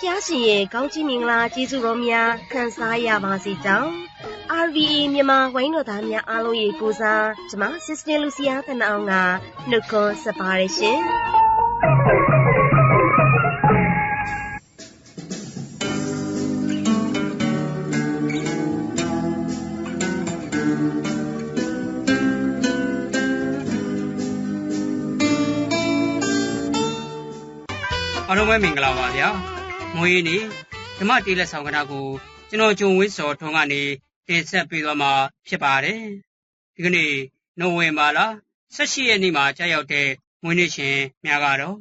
ဖျားရှင်ရဲ့ကောင်းချီးမင်္ဂလာကျေးဇူးတော်များခံစားရပါစေကြောင်း RVE မြန်မာဝိုင်းတော်သားများအားလုံးရေကိုစားကျမ Sister Lucia ခဏအောင်ကနှုတ်ခွန်းဆက်ပါရရှင်အားလုံးပဲမင်္ဂလာပါဗျာ မွေးနေ့ဓမ္မတေးလက်ဆောင်ကဏ္ဍကိုကျွန်တော်ဂျုံဝင်းစော်ထွန်းကနေတင်ဆက်ပေးသွားမှာဖြစ်ပါတယ်ဒီကနေ့နိုဝင်ဘာလ18ရက်နေ့မှာကြာရောက်တဲ့မွေးနေ့ရှင်များကတော့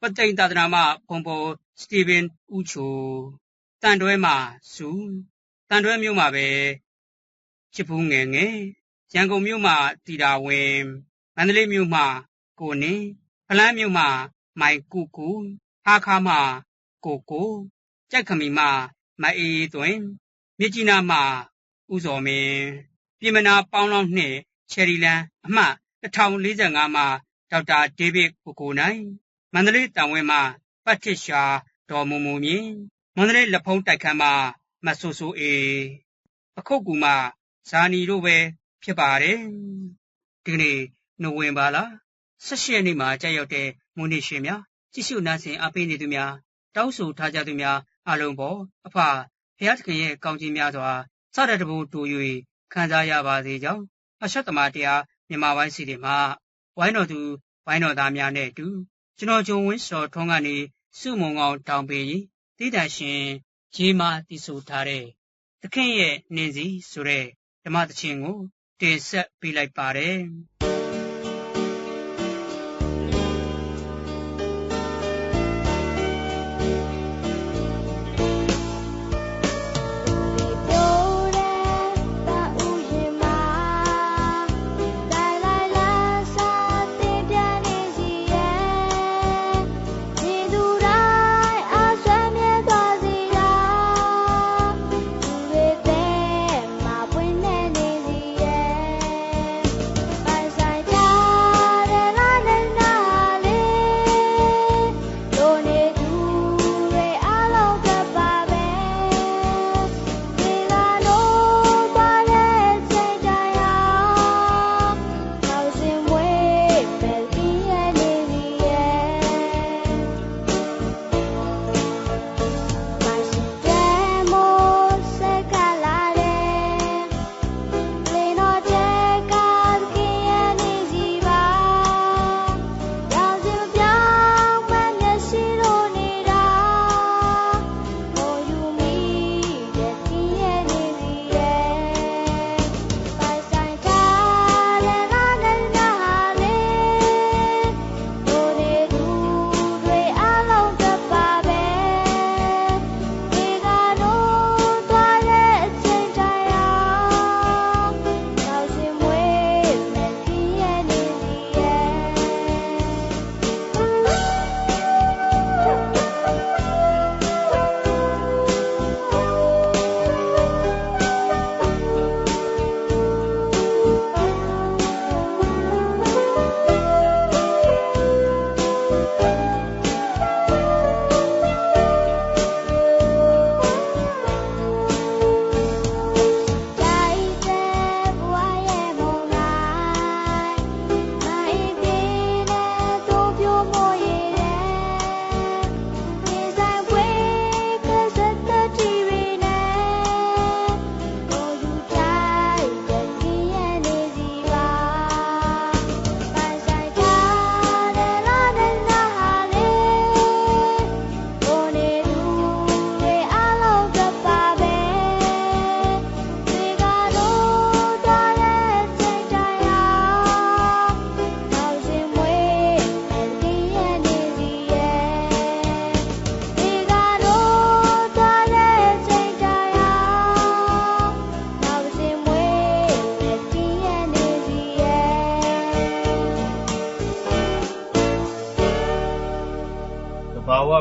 ပသိမ်သာသနာမဘုံဘုံစတီဗင်ဦးချိုတန်တွဲမှာစုတန်တွဲမြို့မှာပဲချစ်ဖူးငယ်ငယ်ရန်ကုန်မြို့မှာတီတာဝင်မန္တလေးမြို့မှာကိုနေဖလန်းမြို့မှာမိုင်ကုကုဟာခါမှ ကိုကိုကြက်ခမီမှမအေးသွင်းမြစ်ကြီးနားမှဥဇော်မင်းပြည်မနာပေါင်းလောင်းနှင့်ချယ်ရီလန်အမှတ်1045မှဒေါက်တာဒေးဗစ်ကိုကိုနိုင်မန္တလေးတန်ဝင်းမှပတ်ထစ်ရှာဒေါ်မူမူမြင့်မန္တလေးလက်ဖုံးတိုက်ခန်းမှမဆူဆူအေအခုတ်ကူမှဇာနီတို့ပဲဖြစ်ပါတယ်ဒီနေ့နိုဝင်ဘာလ18ရက်နေ့မှာကြာရောက်တဲ့မွေးနေ့ရှင်များကြည့်ရှုနားဆင်အားပေးနေသူများ တောင်းဆိုထားကြသူများအလုံးပေါ်အဖဘုရားသခင်ရဲ့ကောင်းချီးများစွာစတဲ့တဘူတူ၍ခံစားရပါစေကြောင်းအရှက်သမားတရားမြန်မာပိုင်းစီတွေမှာဝိုင်းတော်သူဝိုင်းတော်သားများနဲ့အတူကျွန်တော်ဂျုံဝင်းစော်ထွန်းကနေစုမုံကောင်တောင်ပေးရင်တိတန်ရှင်ရေးမတည်ဆိုထားတဲ့သခင်ရဲ့နင်းစီဆိုတဲ့ဓမ္မသချင်းကိုတင်ဆက်ပေးလိုက်ပါတယ်။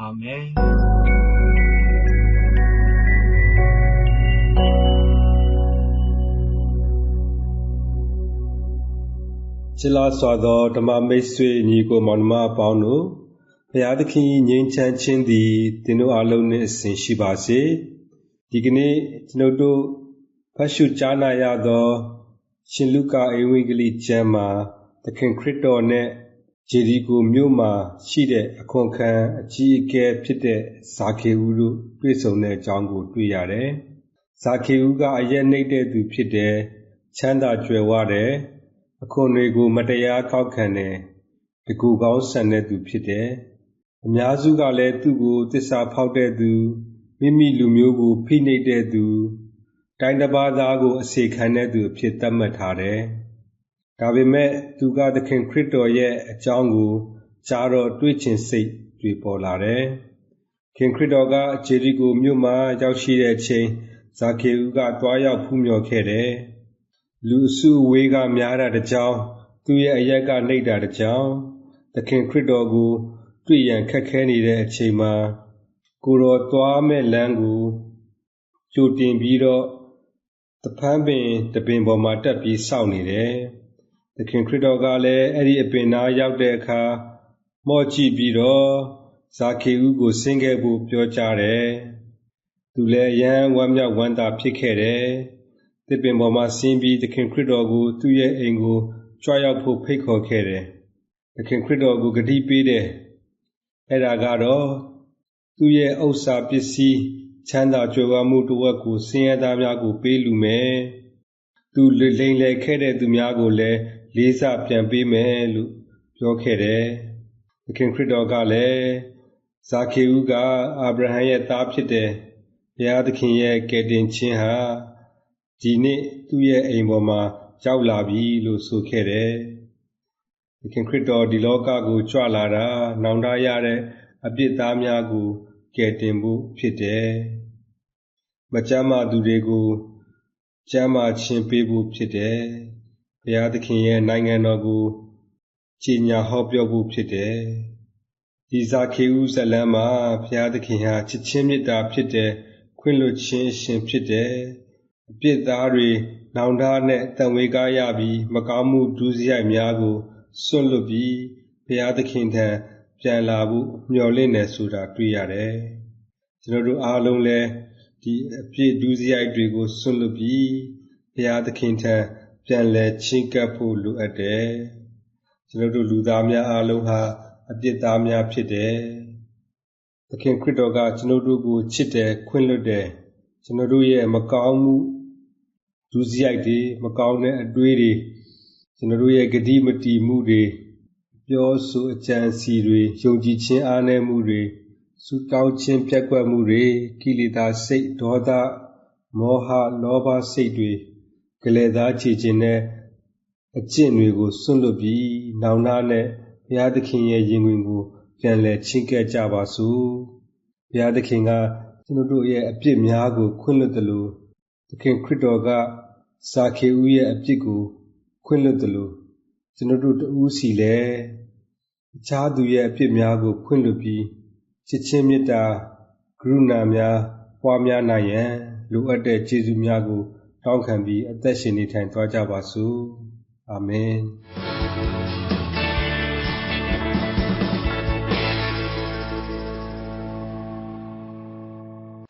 အာမင်ချစ်လားစွာသောဓမ္မမိတ်ဆွေညီကိုမောင်နှမအပေါင်းတို့ဘုရားသခင်ငြိမ်းချမ်းခြင်းသည်သင်တို့အလုံးနှင့်အစဉ်ရှိပါစေဒီကနေ့ကျွန်ုပ်တို့ဖတ်ရှုကြားနာရသော ရှင်လုကာဧဝံဂေလိကျမ်းမှာသခင်ခရစ်တော်နဲ့ ဂျေရီကိုမြို့မှာရှိတဲ့အခွန်ခံအကြီးအကဲဖြစ်တဲ့ဇာခေဦးတို့တွေ့ဆုံတဲ့အကြောင်းကို တွေ့ရတယ်။ဇာခေဦးကအရက်နှိမ့်တဲ့သူဖြစ်တယ်ချမ်းသာကြွယ်ဝတယ်အခွန်တွေကို မတရားကောက်ခံတယ်တကူကောင်းဆန်တဲ့သူဖြစ်တယ်အများစုကလည်းသူ့ကိုတစ္ဆာဖောက်တဲ့သူမိမိလူမျိုးကိုဖိနှိပ်တဲ့သူတိုင်းတစ်ပါးသားကိုအစေခံတဲ့သူအဖြစ်သတ်မှတ်ထားတယ် ဒါပေမဲ့သူကသခင်ခရစ်တော်ရဲ့အကြောင်းကိုကြားတော့တွေးချင်စိတ်တွေပေါ်လာတယ်ခင်ခရစ်တော်ကဂျေရီကိုမြို့မှာရောက်ရှိတဲ့အချိန်ဇာခေဦးကတွားရောက်ဖူးမြော်ခဲ့တယ်လူအစုအဝေးကများတာတကြောင်သူ့ရဲ့အရက်ကနှိပ်တာတကြောင်သခင်ခရစ်တော်ကိုတွေ့ရန်ခက်ခဲနေတဲ့အချိန်မှာကိုတော်သွားမဲ့လမ်းကိုကြိုတင်ပြီးတော့တဖန်းပင်တပင်ပေါ်မှာတက်ပြီးစောင့်နေတယ်။ သခင်ခရစ်တော်ကလည်းအဲ့ဒီအပင်နာရောက်တဲ့အခါမော့ကြည့်ပြီးတော့ဇာခေဦးကိုဆင်းခဲ့ဖို့ပြောကြားတယ်။သူလည်းရမ်းဝမ်းမြောက်ဝမ်းသာဖြစ်ခဲ့တယ်။သစ်ပင်ပေါ်မှာဆင်းပြီးသခင်ခရစ်တော်ကိုသူ့ရဲ့အိမ်ကိုကြွရောက်ဖို့ဖိတ်ခေါ်ခဲ့တယ်။သခင်ခရစ်တော်ကိုဂတိပေးတယ်။အဲ့ဒါကတော့သူ့ရဲ့ဥစ္စာပစ္စည်းချမ်းသာကြွယ်ဝမှုတစ်ဝက်ကိုဆင်းရဲသားများကိုပေးလူမယ်။သူလိမ်လည်ခဲ့တဲ့သူများကိုလည်း လေးစားပြန်ပေးမယ်လို့ပြောခဲ့တယ်။သခင်ခရစ်တော်ကလည်းဇာခေဦးကအာဗြဟံရဲ့သားဖြစ်တယ်။ဘုရားသခင်ရဲ့ကယ်တင်ခြင်းဟာဒီနေ့သူ့ရဲ့အိမ်ပေါ်မှာရောက်လာပြီလို့ဆိုခဲ့တယ်။သခင်ခရစ်တော်ဒီလောကကိုကြွလာတာနောင်တရတဲ့အပြစ်သားများကိုကယ်တင်ဖို့ဖြစ်တယ်။မကြမ်းမာသူတွေကိုကျမ်းမာခြင်းပေးဖို့ဖြစ်တယ်။ဘု ရားသခင်ရဲ့နိုင်ငံတော်ကိုကြီးညာဟောပြောဖို့ဖြစ်တယ်ဒီဇာခေဥဇလန်းမှာဘုရားသခင်ဟာချစ်ချင်းမေတ္တာဖြစ်တယ်ခွင့်လွှတ်ခြင်းရှင်ဖြစ်တယ်အပြစ်သားတွေနောင်တနဲ့တန်ဝေကားရပြီးမကောင်းမှုဒုစရိုက်များကိုစွန့်လွတ်ပြီးဘုရားသခင်ထံပြန်လာဖို့မျှော်လင့်နေဆိုတာတွေ့ရတယ်ကျွန်တော်တို့အားလုံးလည်းဒီအပြစ်ဒုစရိုက်တွေကိုစွန့်လွတ်ပြီးဘုရားသခင်ထံ ပြန်လည်ချင်းကပ်ဖို့လိုအပ်တယ်ကျွန်တော်တို့လူသားများအားလုံးဟာအပြစ်သားများဖြစ်တယ်။သခင်ခရစ်တော်ကကျွန်တော်တို့ကိုချစ်တယ်ခွင့်လွှတ်တယ်ကျွန်တော်တို့ရဲ့မကောင်းမှုဒုစရိုက်တွေမကောင်းတဲ့အတွေးတွေကျွန်တော်တို့ရဲ့ဂတိမတီမှုတွေပြောဆိုအကြံစီတွေယုံကြည်ခြင်းအားနည်းမှုတွေစုတောင်းခြင်းပြက်ကွက်မှုတွေကိလေသာစိတ်ဒေါသမောဟလောဘစိတ်တွေ ကလေးသားချေခြင်းနဲ့အကျင့်တွေကိုစွန့်လွတ်ပြီးနောင်နာနဲ့ဘုရားသခင်ရဲ့ရင်ဝင်ကိုပြန်လည်ချင့်ကပ်ကြပါစို့ဘုရားသခင်ကကျွန်တော်တို့ရဲ့အပြစ်များကို ခွင့်လွှတ်တယ်လို့သခင်ခရစ်တော်ကဇာခေဦးရဲ့အပြစ်ကိုခွင့်လွှတ်တယ်လို့ကျွန်တော်တို့တဦးစီလည်းအခြားသူရဲ့အပြစ်များကို ခွင့်လွှတ်ပြီးချစ်ချင်းမေတ္တာကရုဏာများပွားများနိုင်ရန်လိုအပ်တဲ့ကျေးဇူးများကို တောင်းခံပြီးအသက်ရှင်နေထိုင်သွားကြပါစို့အာမင်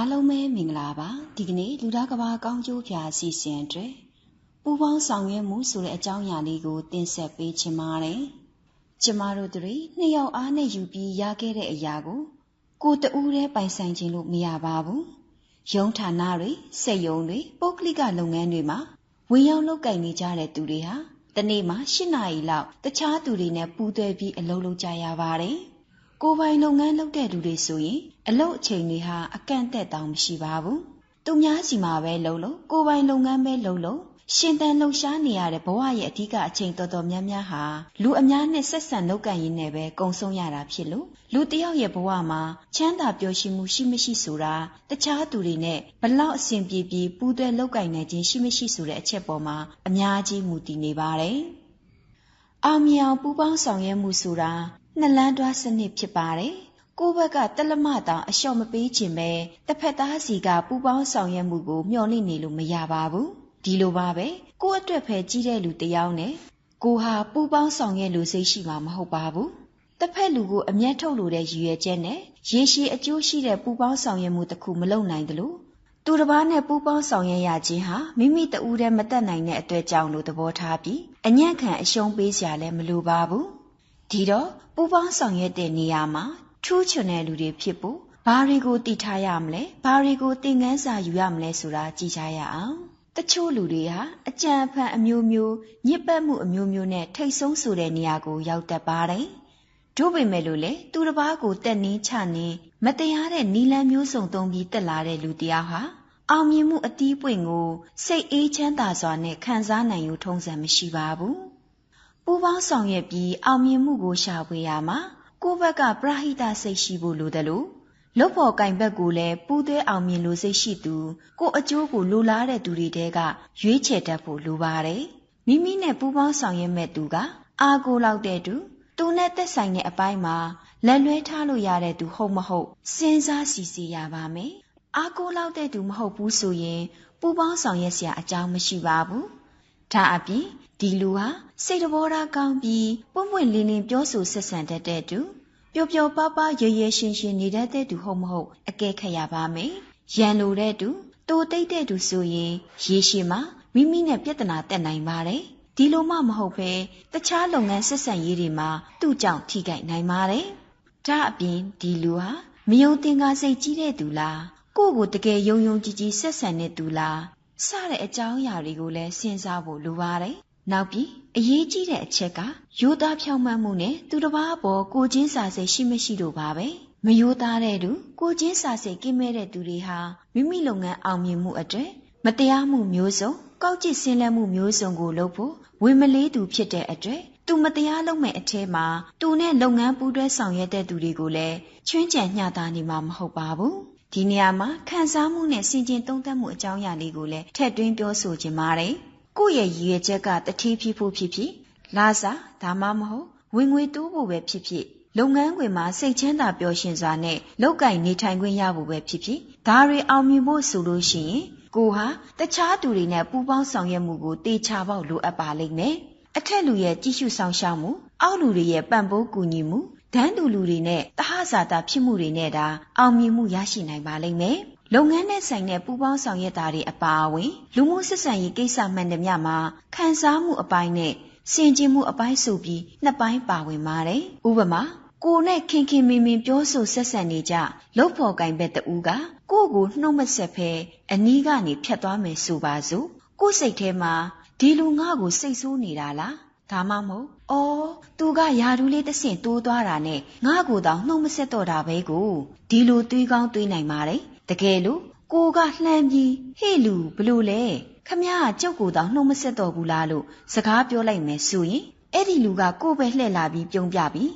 အားလုံးပဲမင်္ဂလာပါဒီကနေ့လူသားကဘာကောင်းကျိုးဖြာအစီအစဉ်အတွက်ပူပေါင်းဆောင်ရွက်မှုဆိုတဲ့အကြောင်းအရာလေးကိုတင်ဆက်ပေးချင်ပါတယ်ကျမတို့တို့နှစ်ယောက်အားနဲ့ယူပြီးရခဲ့တဲ့အရာကိုကိုတဦးတည်းပိုင်ဆိုင်ခြင်းလို့မရပါဘူး ရုံးဌာနတွေစက်ရုံတွေပုဂ္ဂလိကလုပ်ငန်းတွေမှာဝင်ရောက်လုပ်ကိုင်နေကြတဲ့သူတွေဟာတနေ့မှာ၈နာရီလောက်တခြားသူတွေနဲ့ပူးတွဲပြီးအလုပ်လုပ်ကြရပါတယ်။ကိုယ်ပိုင်လုပ်ငန်းလုပ်တဲ့သူတွေဆိုရင်အလုပ်အချိန်တွေဟာအကန့်အသတ်တောင်မရှိပါဘူး။သူများစီမှာပဲလုပ်လို့ကိုယ်ပိုင်လုပ်ငန်းပဲလုပ်လို့ ရှင်သန်လှုပ်ရှားနေရတဲ့ဘဝရဲ့အဓိကအချိန်တော်တော်များများဟာလူအများနဲ့ဆက်ဆံလုပ်ကန့်ရင်းနဲ့ပဲကုံဆုံးရတာဖြစ်လို့လူတယောက်ရဲ့ဘဝမှာချမ်းသာပျော်ရွှင်မှုရှိမရှိဆိုတာတခြားသူတွေနဲ့ဘလောက်အဆင်ပြေပြေပူးတွဲလုပ်ကင်နိုင်ခြင်းရှိမရှိဆိုတဲ့အချက်ပေါ်မှာအများကြီးမူတည်နေပါတယ်။အောင်မြင်အောင်ပူးပေါင်းဆောင်ရွက်မှုဆိုတာနှစ်လန်းတွားစနစ်ဖြစ်ပါတယ်။ကိုယ့်ဘက်ကတလမတောင်အလျှော့မပေးခြင်းပဲတစ်ဖက်သားစီကပူပေါင်းဆောင်ရွက်မှုကိုမျှော်လင့်နေလို့မရပါဘူး ဒီလိုပါပဲကိုယ့်အတွက်ပဲကြီးတဲ့လူတယောက်နဲ့ကိုဟာပူပေါင်းဆောင်ရွက်လူစိတ်ရှိမှာမဟုတ်ပါဘူးတစ်ဖက်လူကိုအမျက်ထုတ်လို့တဲ့ရည်ရွယ်ချက်နဲ့ရေရှည်အကျိုးရှိတဲ့ပူပေါင်းဆောင်ရွက်မှုတစ်ခုမလုပ်နိုင်သလိုသူတစ်ပါးနဲ့ပူပေါင်းဆောင်ရွက်ရခြင်းဟာမိမိတဦးတည်းမတက်နိုင်တဲ့အတွက်ကြောင့်လို့သဘောထားပြီးအညံ့ခံအရှုံးပေးစရာလည်းမလိုပါဘူးဒီတော့ပူပေါင်းဆောင်ရွက်တဲ့နေရာမှာထူးချွန်တဲ့လူတွေဖြစ်ဖို့ဘာတွေကိုတည်ထားရမလဲဘာတွေကိုသင်ခန်းစာယူရမလဲဆိုတာကြည့်ကြရအောင် တချို့လူတွေဟာအကြံအဖန်အမျိုးမျိုးညစ်ပတ်မှုအမျိုးမျိုးနဲ့ထိတ်ဆုံးဆိုတဲ့နေရာကိုရောက်တတ်ပါတယ်တို့ပေမဲ့လို့လေသူတစ်ပါးကိုတက်နင်းချနင်းမတရားတဲ့နီလန်းမျိုးစုံသုံးပြီးတက်လာတဲ့လူတယောက်ဟာအောင်မြင်မှုအတီးပွင့်ကိုစိတ်အေးချမ်းသာစွာနဲ့ခံစားနိုင်ရုံထုံးစံမရှိပါဘူးပူပေါင်းဆောင်ရွက်ပြီးအောင်မြင်မှုကိုရှာဖွေရမှာကိုယ့်ဘက်ကပရဟိတစိတ်ရှိဖို့လိုတယ်လို့ လုတ်ဖို့ကင်ဘက်ကိုလည်းပူးသွဲအောင်မြင်လို့စိတ်ရှိသူကိုအကျိုးကိုလိုလားတဲ့သူတွေတဲကရွေးချယ်တတ်ဖို့လိုပါတယ်မိမိနဲ့ပူးပေါင်းဆောင်ရွက်မဲ့သူကအာကိုလောက်တဲ့သူသူနဲ့သက်ဆိုင်တဲ့အပိုင်းမှာလက်လွဲထားလို့ရတဲ့သူဟုတ်မဟုတ်စဉ်းစားစီစီရပါမယ်။အာကိုလောက်တဲ့သူမဟုတ်ဘူးဆိုရင်ပူပေါင်းဆောင်ရွက်စရာအကြောင်းမရှိပါဘူး။ဒါအပြင်ဒီလူဟာစိတ်တော်ထားကောင်းပြီးပွင့်ပွင့်လင်းလင်းပြောဆိုဆက်ဆံတတ်တဲ့သူ ပျော်ပျော်ပါးပါးရရရှင်းရှင်းနေတတ်တဲ့သူဟုတ်မဟုတ်အကဲခတ်ရပါမယ်။ရန်လိုတဲ့သူတိုတိတ်တဲ့သူဆိုရင်ရေရှည်မှာမိမိနဲ့ပြဿနာတက်နိုင်ပါတယ်။ဒီလိုမှမဟုတ်ပဲတခြားလုပ်ငန်းဆက်ဆံရေးတွေမှာသူ့ကြောင့်ထိခိုက်နိုင်ပါတယ်။ဒါအပြင်ဒီလူဟာမယုံသင်္ကာစိတ်ကြီးတဲ့သူလားကိုယ့်ကိုတကယ်ယုံယုံကြည်ကြည်ဆက်ဆံတဲ့သူလားစတဲ့အကြောင်းအရာတွေကိုလည်းစဉ်းစားဖို့လိုပါတယ်။ နောက်ပြီးအရေးကြီးတဲ့အချက်ကရိုးသားဖြောင့်မတ်မှုနဲ့သူတစ်ပါးအပေါ်ကိုချင်းစာစိတ်ရှိမရှိတို့ပါပဲ။မရိုးသားတဲ့သူကိုချင်းစာစိတ်ကင်းမဲ့တဲ့သူတွေဟာမိမိလုပ်ငန်းအောင်မြင်မှုအတွက်မတရားမှုမျိုးစုံကောက်ကျစ်ဆင်းလဲမှုမျိုးစုံကိုလုပ်ဖို့ဝေမလေးသူဖြစ်တဲ့အတွက်သူမတရားလုပ်မဲ့အထဲမှာသူနဲ့လုပ်ငန်းပူးတွဲဆောင်ရွက်တဲ့သူတွေကိုလည်းချွင်းချံညှတာနေမှာမဟုတ်ပါဘူးဒီနေရာမှာခံစားမှုနဲ့စင်ကျင်သုံးသပ်မှုအကြောင်းအရာလေးကိုလည်းထည့်သွင်းပြောဆိုခြင်းပါတယ် ကိုယ့်ရဲ့ရည်ရွယ်ချက်ကတတိဖြစ်ဖို့ဖြစ်ဖြစ်လာစာဒါမှမဟုတ်ဝင်ငွေတိုးဖို့ပဲဖြစ်ဖြစ်လုပ်ငန်းခွင်မှာစိတ်ချမ်းသာပျော်ရွှင်စွာနဲ့လောက်ကင်နေထိုင်ခွင့်ရဖို့ပဲဖြစ်ဖြစ်ဒါတွေအောင်မြင်ဖို့ဆိုလို့ရှိရင်ကိုဟာတခြားသူတွေနဲ့ပူးပေါင်းဆောင်ရွက်မှုကိုတေချာပေါက်လိုအပ်ပါလိမ့်မယ်အထက်လူရဲ့ကြည့်ရှုဆောင်ရှောက်မှုအောက်လူတွေရဲ့ပံ့ပိုးကူညီမှုဒန်းတူလူတွေနဲ့တဟဇာတာဖြစ်မှုတွေနဲ့ဒါအောင်မြင်မှုရရှိနိုင်ပါလိမ့်မယ် လုပ်ငန်းနဲ့ဆိုင်တဲ့ပူးပေါင်းဆောင်ရွက်တာတွေအပါအဝင်လူမှုဆက်ဆံရေးကိစ္စမှန်သမျှမှာခံစားမှုအပိုင်းနဲ့စင်ကြင်မှုအပိုင်းဆိုပြီးနှစ်ပိုင်းပါဝင်ပါတယ်။ဥပမာကိုနဲ့ခင်ခင်မင်မင်ပြောဆိုဆက်ဆံနေကြလုတ်ဖော်ကင်ဘက်တူကကိုကိုနှုတ်မဆက်ဖဲအနီးကနေဖြတ်သွားမယ်ဆိုပါစို့ကိုစိတ်ထဲမှာဒီလူငါ့ကိုစိတ်ဆိုးနေတာလားဒါမှမဟုတ်အော်သူကယာဒူးလေးတစ်ဆင့်တိုးသွားတာနဲ့ငါ့ကိုတောင်နှုတ်မဆက်တော့တာပဲကိုဒီလိုတွေးကောင်းတွေးနိုင်ပါတယ် တကယ်လို့ကိုကလှမ်းပြီးဟေ့လူဘလို့လဲခမည်းကကြောက်ကိုတောင်နှုတ်မဆက်တော့ဘူးလားလို့စကားပြောလိုက်မယ်ဆိုရင်အဲ့ဒီလူကကိုပဲလှည့်လာပြီးပြုံးပြပြီး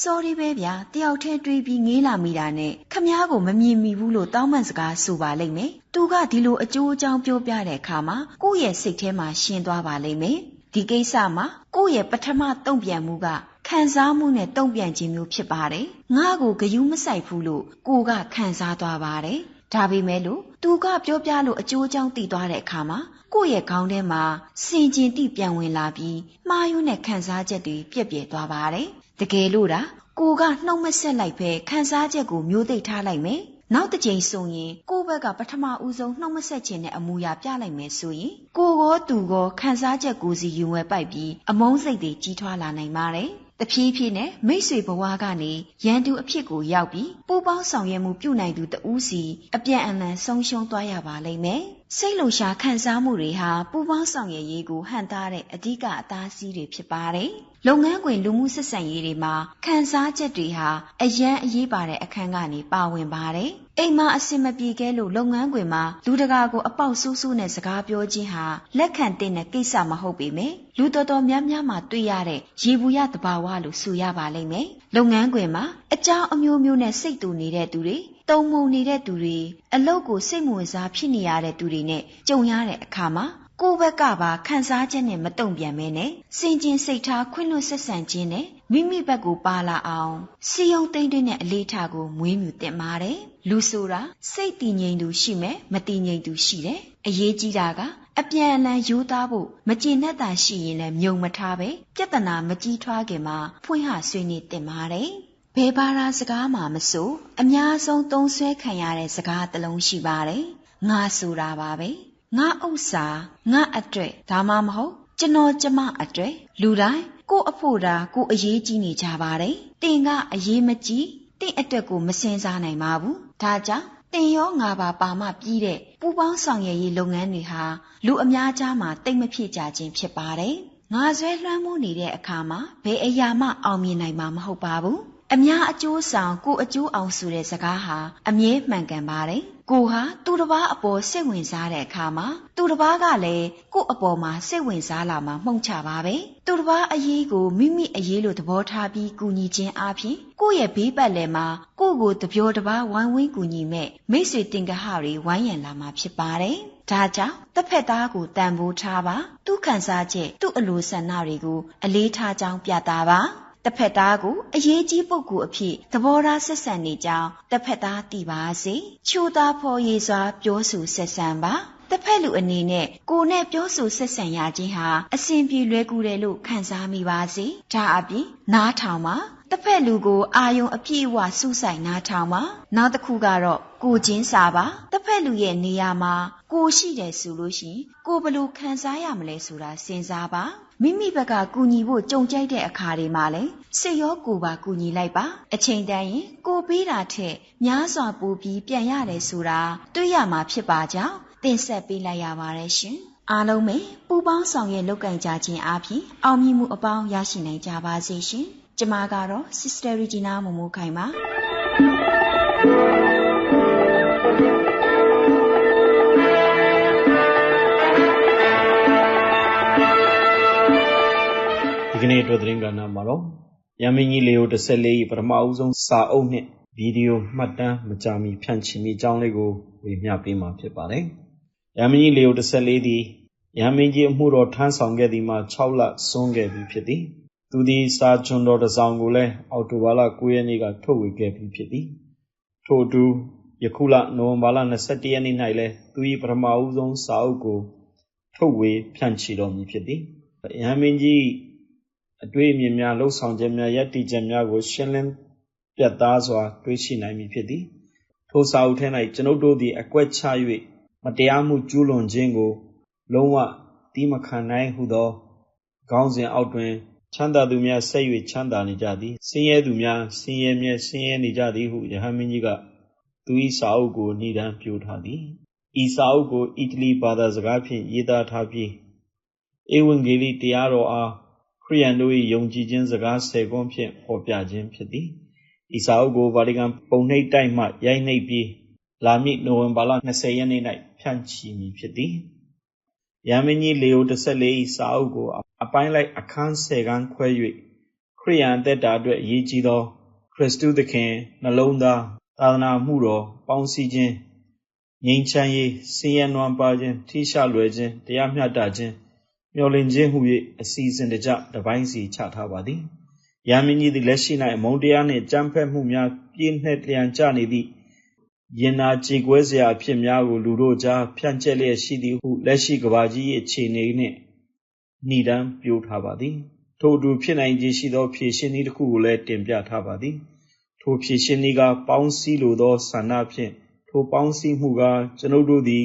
sorry ပဲဗျာတယောက်တည်းတွေးပြီးငေးလာမိတာနဲ့ခမည်းကိုမမြင်မိဘူးလို့တောင်းပန်စကားဆိုပါလိမ့်မယ်သူကဒီလိုအကျိုးအကြောင်းပြောပြတဲ့အခါမှာကိုယ့်ရဲ့စိတ်ထဲမှာရှင်းသွားပါလိမ့်မယ်ဒီကိစ္စမှာကိုယ့်ရဲ့ပထမတုံ့ပြန်မှုကခံစားမှုနဲ့တုံ့ပြန်ခြင်းမျိုးဖြစ်ပါတယ်ငါ့ကိုဂယုမဆိုင်ဘူးလို့ကိုကခံစားသွားပါတယ် ဒါပေမဲ့လို့သူကပြောပြလို့အကျိုးအကြောင်းသိသွားတဲ့အခါမှာကိုယ့်ရဲ့ခေါင်းထဲမှာစင်ကျင်တိပြန်ဝင်လာပြီးမှားယွင်းတဲ့ခံစားချက်တွေပြက်ပြဲသွားပါတယ်။တကယ်လို့ဒါကိုကနှုတ်မဆက်လိုက်ပဲခံစားချက်ကိုမျိုးသိပ်ထားလိုက်မယ်။နောက်တစ်ချိန်ဆိုရင်ကိုယ့်ဘက်ကပထမဦးဆုံးနှုတ်မဆက်ခြင်းနဲ့အမူအရာပြလိုက်မယ်ဆိုရင်ကိုကောသူကောခံစားချက်ကိုစီယူဝဲပိုက်ပြီးအမုန်းစိတ်တွေကြီးထွားလာနိုင်ပါတယ်။ တဖြည်းဖြည်းနဲ့မိတ်ဆွေဘဝကနေရန်သူအဖြစ်ကိုရောက်ပြီးပူပေါင်းဆောင်ရွက်မှုပြုနိုင်သူတဦးစီအပြန်အလှန်ဆုံးရှုံးသွားရပါလိမ့်မယ်။စိတ်လုံရှားခံစားမှုတွေဟာပူပေါင်းဆောင်ရွက်ရေးကိုဟန်တာတဲ့အဓိကအသားစီးတွေဖြစ်ပါတယ်။လုပ်ငန်းခွင်လူမှုဆက်ဆံရေးတွေမှာခံစားချက်တွေဟာအရန်အရေးပါတဲ့အခန်းကနေပါဝင်ပါတယ်။အိမ်မှာအဆင်မပြေခဲ့လို့လုပ်ငန်းခွင်မှာလူတကာကိုအပေါက်ဆူးဆူးနဲ့စကားပြောခြင်းဟာလက်ခံတဲ့ကိစ္စမဟုတ်ပေမယ့်လူတော်တော်များများမှာတွေ့ရတဲ့ရေဘူးရတဘာဝလို့ဆိုရပါလိမ့်မယ်။ လုပ်ငန်းခွင်မှာအကြောင်းအမျိုးမျိုးနဲ့စိတ်တူနေတဲ့သူတွေတုံမုံနေတဲ့သူတွေအလုပ်ကိုစိတ်မဝင်စားဖြစ်နေရတဲ့သူတွေနဲ့ကြုံရတဲ့အခါမှာကိုယ့်ဘက်ကပါခံစားချက်နဲ့မတုံ့ပြန်မဲနဲ့စင်ကျင်စိတ်ထားခွင့်လွှတ်ဆက်ဆံခြင်းနဲ့မိမိဘက်ကိုပါလာအောင်စီယုံသိမ့်တဲ့အလေးထားကိုမွေးမြူတင်ပါတယ်လူဆိုတာစိတ်တည်ငြိမ်သူရှိမယ်မတည်ငြိမ်သူရှိတယ်အရေးကြီးတာက အပြန်အလှန်ယူသားဖို့မကျေနပ်တာရှိရင်လည်းမြုံမထားပဲပြဿနာမကြီးထွားခင်မှာဖွင့်ဟဆွေးနွေးတင်ပါတယ်ဘယ်ဘာသာစကားမှမဆိုအများဆုံးသုံးဆွဲခံရတဲ့စကားတစ်လုံးရှိပါတယ်ငါဆိုတာပါပဲငါဥစ္စာငါအတွက်ဒါမှမဟုတ်ကျွန်တော်ကျမအတွက်လူတိုင်းကို့အဖို့တာကိုအရေးကြီးနေကြပါတယ်တင်ကအရေးမကြီးတင့်အတွက်ကိုမစင်စားနိုင်ပါဘူးဒါကြောင့် တင်ရောငါပါပါမှပြီးတဲ့ပူပေါင်းဆောင်ရွက်ရေးလုပ်ငန်းတွေဟာလူအများကြားမှာတိတ်မဖြစ်ကြခြင်းဖြစ်ပါတယ်ငါဆွဲလွှမ်းမိုးနေတဲ့အခါမှာဘယ်အရာမှအောင်မြင်နိုင်မှာမဟုတ်ပါဘူး အများအကျိုးဆောင်ကိုအကျိုးအောင်ဆိုတဲ့စကားဟာအမြဲမှန်ကန်ပါတယ်ကိုဟာသူတစ်ပါးအပေါ်စိတ်ဝင်စားတဲ့အခါမှာသူတစ်ပါးကလည်းကို့အပေါ်မှာစိတ်ဝင်စားလာမှာမှုန့်ချပါပဲသူတစ်ပါးအရေးကိုမိမိအရေးလိုသဘောထားပြီးကူညီခြင်းအပြင်ကိုယ့်ရဲ့ဘေးပတ်လည်မှာကိုယ့်ကိုတပြောတစ်ပါးဝိုင်းဝန်းကူညီမဲ့မိတ်ဆွေတင်ကဟတွေဝိုင်းရံလာမှာဖြစ်ပါတယ်ဒါကြောင့်တစ်ဖက်သားကိုတန်ဖိုးထားပါသူ့ခံစားချက်သူ့အလိုဆန္ဒတွေကိုအလေးထားကြောင်းပြတာပါ တစ်ဖက်သားကိုအရေးကြီးပုဂ္ဂိုလ်အဖြစ်သဘောထားဆက်ဆံနေကြောင်းတစ်ဖက်သားသိပါစေချိုးသားဖော်ရည်စွာပြောဆိုဆက်ဆံပါတစ်ဖက်လူအနေနဲ့ကိုနဲ့ပြောဆိုဆက်ဆံရခြင်းဟာအစဉ်ပြေလွယ်ကူတယ်လို့ခံစားမိပါစေဒါအပြင်နားထောင်ပါ တစ်ဖက်လူကိုအာယုံအပြည့်အဝစူးစိုက်နားထောင်ပါနောက်တစ်ခုကတော့ကိုချင်းစာပါတစ်ဖက်လူရဲ့နေရာမှာကိုရှိတယ်ဆိုလို့ရှိရင်ကိုဘယ်လိုခံစားရမလဲဆိုတာစဉ်းစားပါမိမိဘက်ကကူညီဖို့ကြုံကြိုက်တဲ့အခါတွေမှာလည်းစိတ်ရောကိုယ်ပါကူညီလိုက်ပါအချိန်တန်ရင်ကိုပေးတာထက်များစွာပိုပြီးပြန်ရတယ်ဆိုတာတွေ့ရမှာဖြစ်ပါကြောင်းတင်ဆက်ပေးလိုက်ရပါတယ်ရှင်အားလုံးပဲပူပေါင်းဆောင်ရွက်လုပ်ကင်ကြခြင်းအပြင်အောင်မြင်မှုအပေါင်းရရှိနိုင်ကြပါစေရှင် ကျမကတော့ Sister Regina မမိုးခိုင်ပါဒီကနေ့အတွက်သတင်းကဏ္ဍမှာတော့ရမင်းကြီးလေယို14၏ပထမအဦးဆုံးစာအုပ်နှင့်ဗီဒီယိုမှတ်တမ်းမကြာမီဖြန့်ချီမိအကြောင်းလေးကိုဝေမျှပေးမှာဖြစ်ပါတယ်။ရမင်းကြီးလေယို14သည်ရမင်းကြီးအမှုတော်ထမ်းဆောင်ခဲ့သည်မှာ6လစွန်းခဲ့ပြီဖြစ်သည်။ သူသူသည်စာချွန်တော်တစ်စောင်ကိုလည်းအောက်တိုဘာလ9ရက်နေ့ကထုတ်ဝေခဲ့ပြီးဖြစ်သည်ထို့အတူယခုလနိုဝင်ဘာလ21ရက်နေ့၌လည်းသူ၏ပထမဦးဆုံးစာအုပ်ကိုထုတ်ဝေဖြန့်ချီတော်မူဖြစ်သည်ယဟန်မင်းကြီးအတွေ့အမြင်များလှုပ်ဆောင်ချက်များယက်တီချက်များကိုရှင်းလင်းပြတ်သားစွာတွေးရှိနိုင်ပြီဖြစ်သည်ထိုစာအုပ်ထဲ၌ကျွန်ုပ်တို့သည်အကွက်ချ၍မတရားမှုကျူးလွန်ခြင်းကို လုံးဝတီးမခံနိုင်ဟုသောခေါင်းစဉ်အောက်တွင် ချမ်းသာသူများဆက်၍ချမ်းသာနေကြသည်ဆင်းရဲသူများဆင်းရဲမြဲဆင်းရဲနေကြသည်ဟုယဟန်မင်းကြီးကသူ၏စာအုပ်ကိုဏိဒံပြုထားသည်ဤစာအုပ်ကိုအီတလီဘာသာစကားဖြင့်ရေးသားထားပြီးဧဝံဂေလိတရားတော်အားခရိယန်တို့၏ယုံကြည်ခြင်းစကားဆယ်ခွန်းဖြင့်ဖော်ပြခြင်းဖြစ်သည်ဤစာအုပ်ကိုဗာတီကန်ပုံနှိပ်တိုက်မှရိုက်နှိပ်ပြီးလာမည့်နိုဝင်ဘာလ20ရက်နေ့၌ဖြန့်ချီမည်ဖြစ်သည်ရမင်းကြီးလေယို14၏စာအုပ်ကို အပိုင်းလိုက်အခန်း10ခန်းခွဲ၍ခရိယန်အသက်တာအတွက်အရေးကြီးသော ခရစ်တုသခင်နှလုံးသားသာသနာမှုတော်ပေါင်းစည်းခြင်းငြိမ်းချမ်းရေးစည်ရနွမ်းပါခြင်းထိရှလွယ်ခြင်းတရားမျှတခြင်းမျှော်လင့်ခြင်းဟု၍အစီအစဉ်တကျတပိုင်းစီချထားပါသည်။ယာမင်းကြီးသည်လက်ရှိ၌အမုန်းတရားနှင့်ကြမ်းဖက်မှုများပြည့်နှက်လျံကျနေသည့်ရင်နာကြေကွဲစရာအဖြစ်များကိုလူတို့ကြားဖြန့်ကျက်လျက်ရှိသည်ဟုလက်ရှိကဘာကြီး၏အခြေအနေနှင့် ဏိဒံပြောထားပါသည်။ထို့အတူဖြစ်နိုင်ခြင်းရှိသောဖြည့်ရှင်းနည်းတစ်ခုကိုလည်းတင်ပြထားပါသည်။ထိုဖြည့်ရှင်းနည်းကပေါင်းစည်းလိုသောဆန္ဒဖြင့်ထိုပေါင်းစည်းမှုကကျွန်ုပ်တို့သည်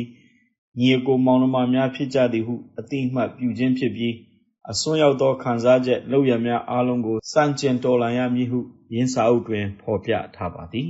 ညီအကိုမောင်နှမများဖြစ်ကြသည်ဟုအတိအမှတ်ပြုခြင်းဖြစ်ပြီးအစွန်းရောက်သောခံစားချက်လောက်ရများအားလုံးကိုစန့်ကျင်တော်လှန်ရမည်ဟုရင်းစာအုပ်တွင်ဖော်ပြထားပါသည်